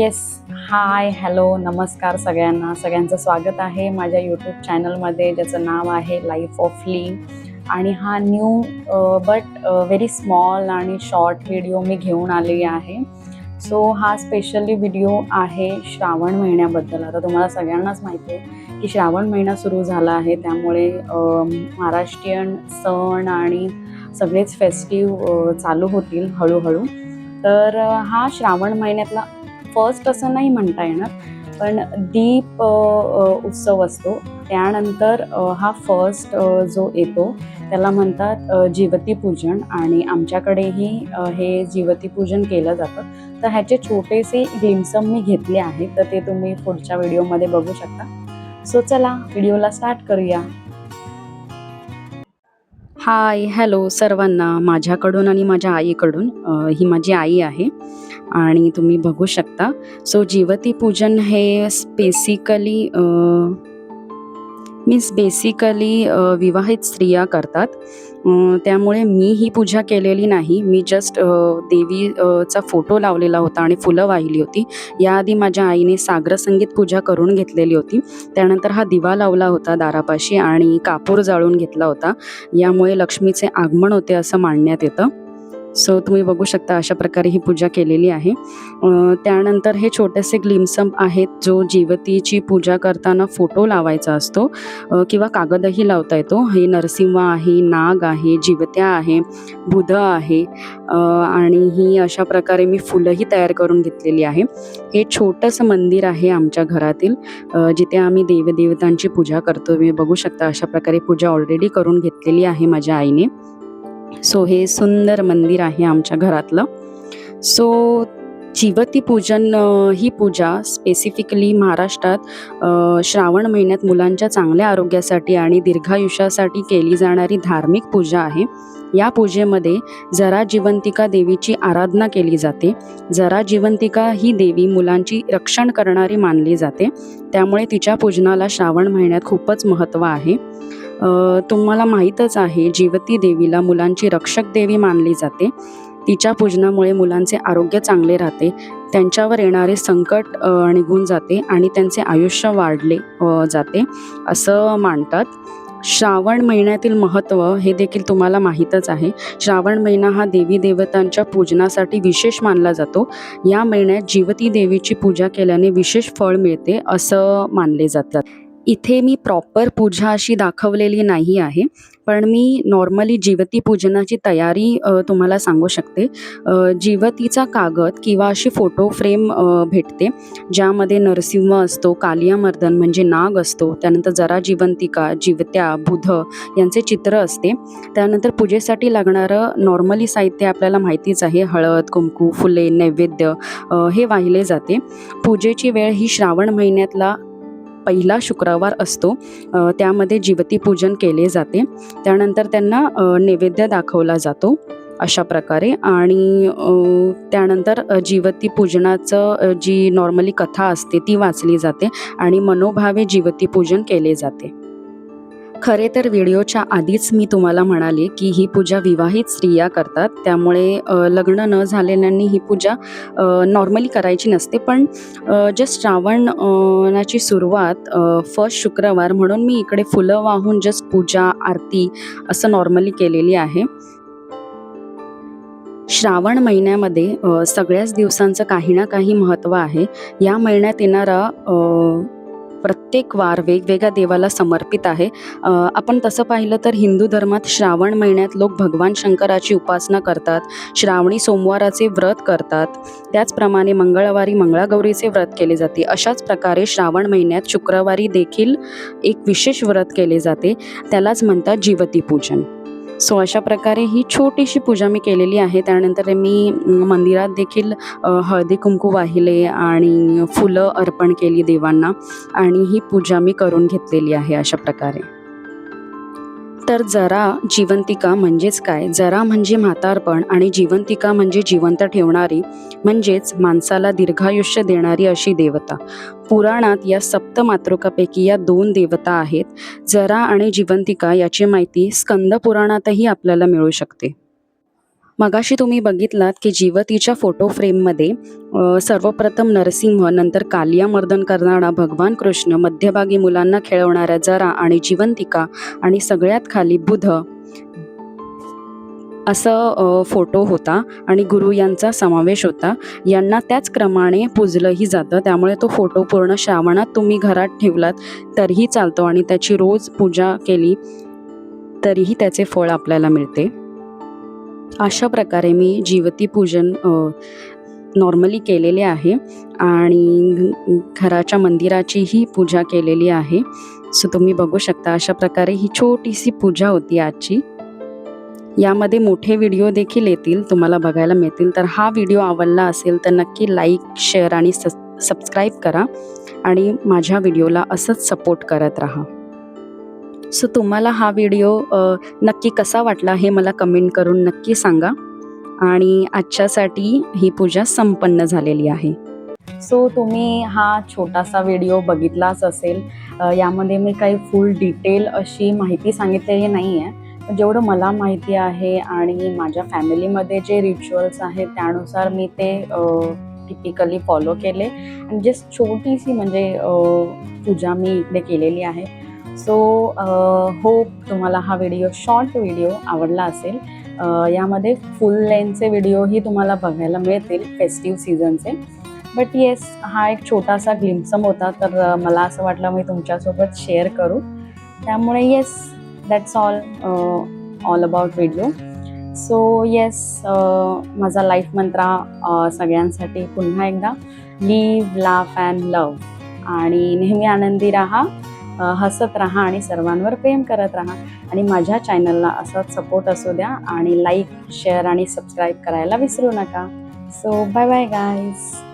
Yes hi hello नमस्कार सगळ्यांना. सगळ्यांचं स्वागत आहे माझ्या यूट्यूब चॅनलमध्ये ज्याचं नाव आहे लाईफ ऑफ ली आणि हा न्यू बट व्हेरी स्मॉल आणि शॉर्ट व्हिडिओ मी घेऊन आलेली आहे. सो हा स्पेशली व्हिडिओ आहे श्रावण महिन्याबद्दल. आता तुम्हाला सगळ्यांनाच माहिती आहे की श्रावण महिना सुरू झाला आहे. त्यामुळे महाराष्ट्रीयन सण आणि सगळेच फेस्टिव्ह चालू होतील हळूहळू. तर हा श्रावण महिन्यातला फर्स्ट असं नाही म्हणता येणार पण दीप उत्सव असतो. त्यानंतर हा फर्स्ट जो येतो त्याला म्हणतात जीवतीपूजन. जीवती पूजन आणि आमच्याकडेही हे जीवती पूजन केलं जातं. तर ह्याचे छोटेसे ग्लिम्सम मी घेतले आहेत तर ते तुम्ही पुढच्या व्हिडिओमध्ये बघू शकता. सो चला व्हिडिओला स्टार्ट करूया. हाय हॅलो सर्वांना माझ्याकडून आणि माझ्या आईकडून. ही माझी आई आहे आणि तुम्ही बघू शकता. सो जीवती पूजन हे बेसिकली मीन्स बेसिकली विवाहित स्त्रिया करतात. त्यामुळे मी ही पूजा केलेली नाही. मी जस्ट देवी चा फोटो लावलेला होता आणि फुलं वाहिली होती. याआधी माझ्या आईने सागर संगीत पूजा करून घेतलेली होती. त्यानंतर हा दिवा लावला होता दारापाशी आणि कापूर जाळून घेतला होता. यामुळे लक्ष्मीचे आगमन होते असं मानण्यात येतं. सो तुम्ही बघू शकता अशा प्रकारे ही पूजा केलेली आहे. त्यानंतर हे छोटेसे ग्लिम्सम आहेत जो जीवतीची पूजा करताना फोटो लावायचा असतो किंवा कागदही लावता येतो. हे नरसिंह आहे नाग आहे जिवत्या आहे बुध आहे आणि ही अशा प्रकारे मी फुलंही तयार करून घेतलेली आहे. हे छोटंसं मंदिर आहे आमच्या घरातील. जिथे आम्ही देवदेवतांची पूजा करतो. तुम्ही बघू शकता अशा प्रकारे पूजा ऑलरेडी करून घेतलेली आहे माझ्या आईने. सो हे सुंदर मंदिर आहे आमच्या घरातलं. सो जीवती पूजन ही पूजा स्पेसिफिकली महाराष्ट्रात श्रावण महिन्यात मुलांच्या चांगल्या आरोग्यासाठी आणि दीर्घायुष्यासाठी केली जाणारी धार्मिक पूजा आहे. या पूजेमध्ये जरा जिवंतिका देवीची आराधना केली जाते. जरा जिवंतिका ही देवी मुलांची रक्षण करणारी मानली जाते. त्यामुळे तिच्या पूजनाला श्रावण महिन्यात खूपच महत्त्व आहे. तुम्हाला माहीतच आहे जीवती देवीला मुलांची रक्षक देवी मानली जाते. तिच्या पूजनामुळे मुलांचे आरोग्य चांगले राहते. त्यांच्यावर येणारे संकट निघून जाते आणि त्यांचे आयुष्य वाढले जाते असं मानतात. श्रावण महिन्यातील महत्त्व हे देखील तुम्हाला माहीतच आहे. श्रावण महिना हा देवी देवतांच्या पूजनासाठी विशेष मानला जातो. या महिन्यात जीवती देवीची पूजा केल्याने विशेष फळ मिळते असं मानले जातात. इथे मी प्रॉपर पूजा अशी दाखवलेली नाही आहे. पण मी नॉर्मली जीवती पूजनाची तयारी तुम्हाला सांगू शकते. जीवतीचा कागद किंवा अशी फोटो फ्रेम भेटते. ज्यामध्ये नरसिंह असतो कालियामर्दन म्हणजे नाग असतो त्यानंतर जरा जिवंतिका जिवत्या बुध यांचे चित्र असते. त्यानंतर पूजेसाठी लागणारं नॉर्मली साहित्य आपल्याला माहितीच आहे. हळद कुंकू फुले नैवेद्य हे वाहिले जाते. पूजेची वेळ ही श्रावण महिन्यातला पहिला शुक्रवार असतो. त्यामध्ये जीवती पूजन केले जाते. त्यानंतर त्यांना नैवेद्य दाखवला जातो अशा प्रकारे. आणि त्यानंतर जीवती पूजनाचं जी नॉर्मली कथा असते ती वाचली जाते आणि मनोभावे जीवती पूजन केले जाते. खरे तर व्हिडिओच्या आधीच मी तुम्हाला म्हणाले की ही पूजा विवाहित स्त्रिया करतात. त्यामुळे लग्न न झालेल्यांनी ही पूजा नॉर्मली करायची नसते. पण जस्ट श्रावणाची सुरुवात फर्स्ट शुक्रवार म्हणून मी इकडे फुलं वाहून जस्ट पूजा आरती असं नॉर्मली केलेली आहे. श्रावण महिन्यामध्ये सगळ्याच दिवसांचं काही ना काही महत्त्व आहे. या महिन्यात येणारा प्रत्येक वार वेगवेगळ्या देवाला समर्पित आहे. आपण तसं पाहिलं तर हिंदू धर्मात श्रावण महिन्यात लोक भगवान शंकराची उपासना करतात श्रावणी सोमवाराचे व्रत करतात. त्याचप्रमाणे मंगळवारी मंगळागौरीचे व्रत केले जाते. अशाच प्रकारे श्रावण महिन्यात शुक्रवारी देखील एक विशेष व्रत केले जाते. त्यालाच म्हणतात जीवती पूजन सो अशा प्रकारे ही छोटीशी पूजा मी केलेली आहे. त्यानंतर मी मंदिरात देखील हळदी कुंकू वाहिले आणि फुलं अर्पण केली देवांना आणि ही पूजा मी करून घेतलेली आहे अशा प्रकारे. तर जरा जिवंतिका म्हणजेच काय? जरा म्हणजे म्हातारपण आणि जिवंतिका म्हणजे जिवंत ठेवणारी म्हणजेच माणसाला दीर्घायुष्य देणारी अशी देवता. पुराणात या सप्त मातृकापैकी या दोन देवता आहेत. जरा आणि जिवंतिका याची माहिती स्कंद पुराणातही आपल्याला मिळू शकते. मगाशी तुम्ही बघितलात की जीवतीच्या फोटो फ्रेममध्ये सर्वप्रथम नरसिंह नंतर कालिया मर्दन करणारा भगवान कृष्ण मध्यभागी मुलांना खेळवणाऱ्या जरा आणि जिवंतिका आणि सगळ्यात खाली बुध असं फोटो होता आणि गुरु यांचा समावेश होता. यांना त्याच क्रमाने पुजलंही जातं. त्यामुळे तो फोटो पूर्ण श्रावणात तुम्ही घरात ठेवलात तरीही चालतो आणि त्याची रोज पूजा केली तरीही त्याचे फळ आपल्याला मिळते. अशा प्रकारे मी जीवती पूजन नॉर्मली केलेले आहे. आणि घराच्या मंदिराचीही पूजा केलेली आहे. सो तुम्ही बघू शकता अशा प्रकारे ही छोटीशी पूजा होती आजची. यामध्ये मोठे व्हिडिओ देखील येतील तुम्हाला बघायला मिळतील. तर हा व्हिडिओ आवडला असेल तर नक्की लाईक शेअर आणि सस सबस्क्राईब करा. आणि माझ्या व्हिडिओला असंच सपोर्ट करत राहा. सो तुम्हाला हा व्हिडिओ नक्की कसा वाटला हे मला कमेंट करून नक्की सांगा. आणि आजच्यासाठी ही पूजा संपन्न झालेली आहे. सो तुम्ही हा छोटासा व्हिडिओ बघितलाच असेल. यामध्ये मी काही फुल डिटेल अशी माहिती सांगितलेली नाही आहे जेवढं मला माहिती आहे आणि माझ्या फॅमिलीमध्ये जे रिच्युअल्स आहेत त्यानुसार मी ते टिपिकली फॉलो केले. आणि जस्ट छोटीशी म्हणजे पूजा मी इकडे केलेली आहे. सो होप uh, तुम्हाला हा व्हिडिओ शॉर्ट व्हिडिओ आवडला असेल. Uh, यामध्ये फुल लेंथचे व्हिडिओही तुम्हाला बघायला मिळतील फेस्टिव्ह सीझनचे बट येस हा एक छोटासा ग्लिम्सम होता तर uh, मला असं वाटलं मी तुमच्यासोबत शेअर करू. त्यामुळे yes that's all all about video so yes माझा लाईफ मंत्रा सगळ्यांसाठी पुन्हा एकदा लिव्ह लाफ अँड लव आणि नेहमी आनंदी राहा. हसत राहा आणि सर्वांवर प्रेम करत राहा. आणि माझ्या चॅनलला असाच सपोर्ट असू द्या आणि लाईक शेअर आणि सबस्क्राईब करायला विसरू नका. So bye bye guys